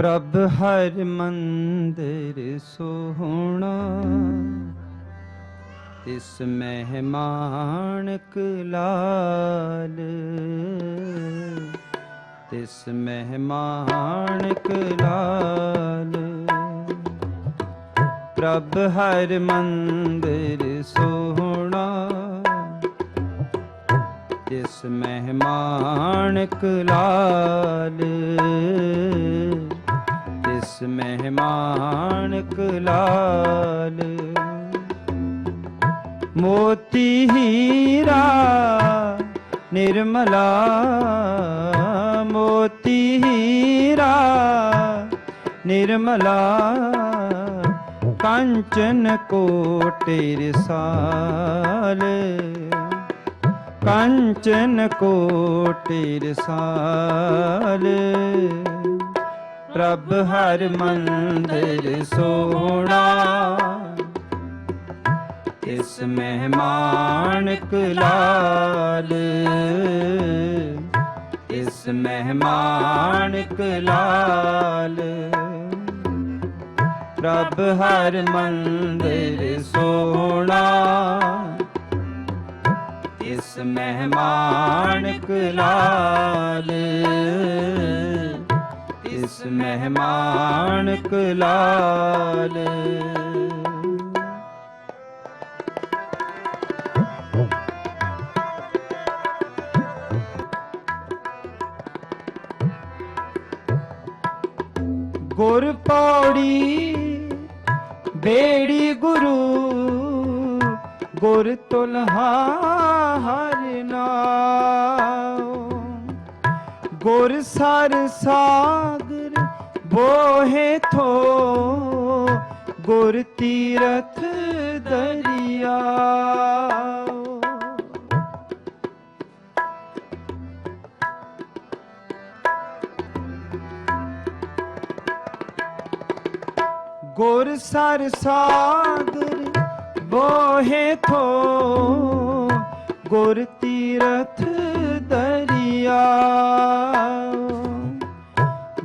ਪ੍ਰਭ ਹਰ ਮੰਦਰ ਸੋਹਣਾ ਤਿਸ ਮਹਿਮਾਨਕ ਲਾਲ ਤਿਸ ਮਹਿਮਾਨਕ ਲਾਲ। ਪ੍ਰਭ ਹਰ ਮੰਦਰ ਸੋਹਣਾ ਤਿਸ ਮਹਿਮਾਨਕ ਲਾਲ। ਤਿਸ ਮਹਿਮਾਨਕ ਲਾਲ। ਮੋਤੀ ਹੀਰਾ ਨਿਰਮਲਾ। ਮੋਤੀ ਹੀਰਾ ਨਿਰਮਲਾ। ਕੰਚਨ ਕੋਟਿ ਰਸਾਲ। ਕੰਚਨ ਕੋਟਿ ਰਸਾਲ। ਪ੍ਰਭ ਹਰ ਮੰਦਰ ਸੋਣਾ ਇਸ ਮਹਿਮਾਨਕ ਲਾਲ, ਇਸ ਮਹਿਮਾਨਕ ਲਾਲ। ਪ੍ਰਭ ਹਰ ਮੰਦਰ ਸੋਣਾ ਇਸ ਮਹਿਮਾਨਕ ਲਾਲ। ਇਸ ਮਹਿਮਾਨਕ ਲਾਲ। ਗੁਰ ਪੌੜੀ ਬੇੜੀ ਗੁਰੂ ਗੁਰ ਤੁਲਹਾ ਹਰਿ ਨਾਮ ਗੁਰ ਸਰ ਸਾਗਰ ਬੋਹੇ ਥੋ ਗੁਰ ਤੀਰਥ ਦਰਿਆ। ਗੁਰ ਸਰ ਸਾਗਰ ਬੋਹੇ ਥੋ ਗੁਰ ਤੀਰਥ ਦਰਿਆ।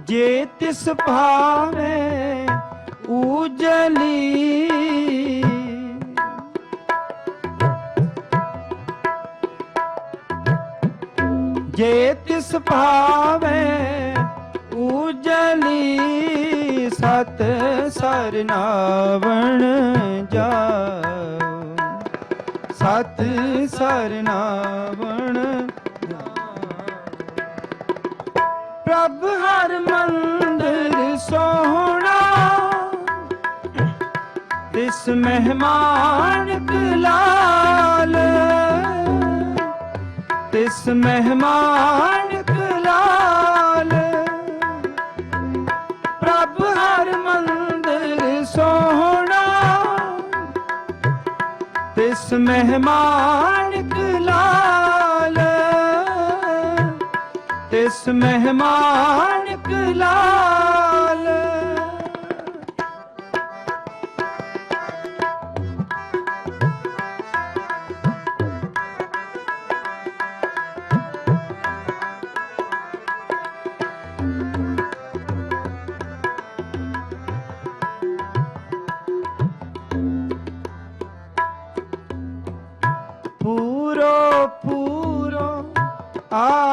ਜੇ ਤਿਸ ਭਾਵੇ ਉਜਲੀ ਜੇ ਤਿਸ ਭਾਵੇ ਉਜਲੀ ਸਤ ਸਰਨਾਵਣ ਜਾਓ। ਸਤ ਸਰਨਾਵਣ ਪ੍ਰਭ ਹਰ ਮੰਦਰ ਸੋਹਣਾ ਇਸ ਮਹਿਮਾਨ ਲਾਲ ਇਸ ਮਹਿਮਾਨ ਲਾਲ। ਪ੍ਰਭ ਹਰ ਮੰਦਰ ਸੋਹਣਾ ਇਸ ਮਹਿਮਾਨ ਤਿਸ ਮਹਿਮਾਨ ਲਾਲ ਪੂਰੋ ਪੂਰੋ ਆ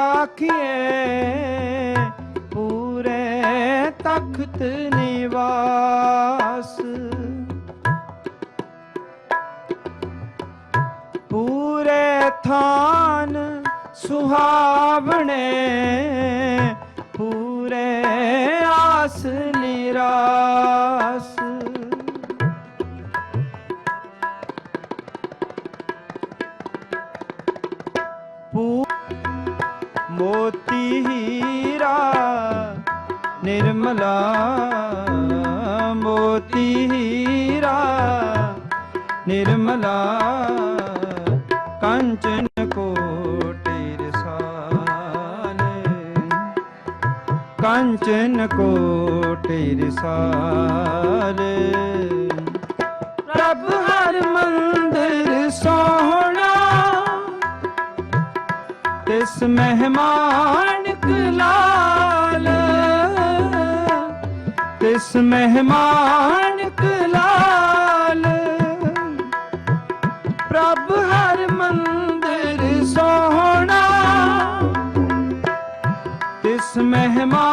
ਆਖੀਏ ਪੂਰੇ ਤਖਤ ਨਿਵਾਸ। ਪੂਰੇ ਥਾਨ ਸੁਹਾਵਣੇ ਪੂਰੇ ਆਸ ਨਿਰਾਸ। ਮੋਤੀ ਹੀਰਾ ਨਿਰਮਲਾ ਮੋਤੀ ਹੀਰਾ ਨਿਰਮਲਾ ਕੰਚਨ ਕੋਟਿ ਰਸਾਲ। ਕੰਚਨ ਕੋਟਿ ਰਸਾਲ। ਪ੍ਰਭ ਤਿਸ ਮਹਿਮਾਨ ਲਾਲ। ਤਿਸ ਮਹਿਮਾਨ ਕਲਾਲ ਪ੍ਰਭ ਹਰ ਮੰਦਰ ਸੋਹਣਾ। ਤਿਸ ਮਹਿਮਾਨ